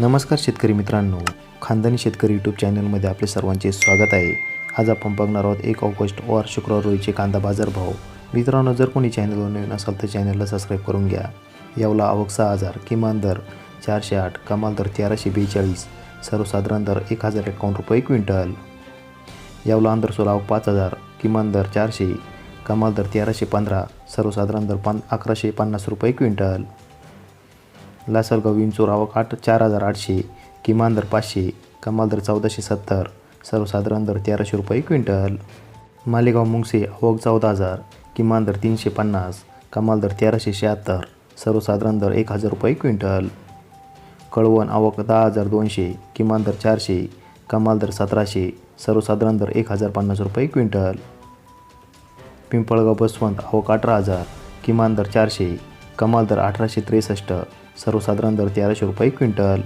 नमस्कार शेतकरी मित्रांनो. खानदानी शेतकरी यूट्यूब चॅनलमध्ये आपले सर्वांचे स्वागत आहे. आज आपण बघणार आहोत एक ऑगस्ट वार शुक्रवार रोजीचे कांदा बाजार भाव. मित्रांनो जर कोणी चॅनलवर नवीन असाल तर चॅनलला सबस्क्राईब करून घ्या. यावला आवक सहा हजार किमान दर चारशे आठ कमाल दर तेराशे बेचाळीस सर्वसाधारण दर एक हजार एकावन्न रुपये क्विंटल. यावला आंध्रसोल आवक पाच हजार किमान दर चारशे कमाल दर तेराशे पंधरा सर्वसाधारण दर पान अकराशे पन्नास रुपये क्विंटल. लासलगाव विंचूर आवक आठ चार हजार आठशे किमान दर पाचशे कमाल दर चौदाशे सत्तर सर्वसाधारण दर तेराशे रुपये क्विंटल. मालेगाव मुंगसे आवक चौदा हजार किमान दर तीनशे पन्नास कमाल दर तेराशे शहात्तर सर्वसाधारण दर एक हजार रुपये क्विंटल. कळवण आवक दहा हजार दोनशे किमान दर चारशे कमाल दर सतराशे सर्वसाधारण दर एक हजार पन्नास रुपये क्विंटल. पिंपळगाव बसवंत आवक अठरा हजार किमान दर चारशे कमाल दर अठराशे त्रेसष्ट सर्वसाधारण दर तेराशे रुपये क्विंटल.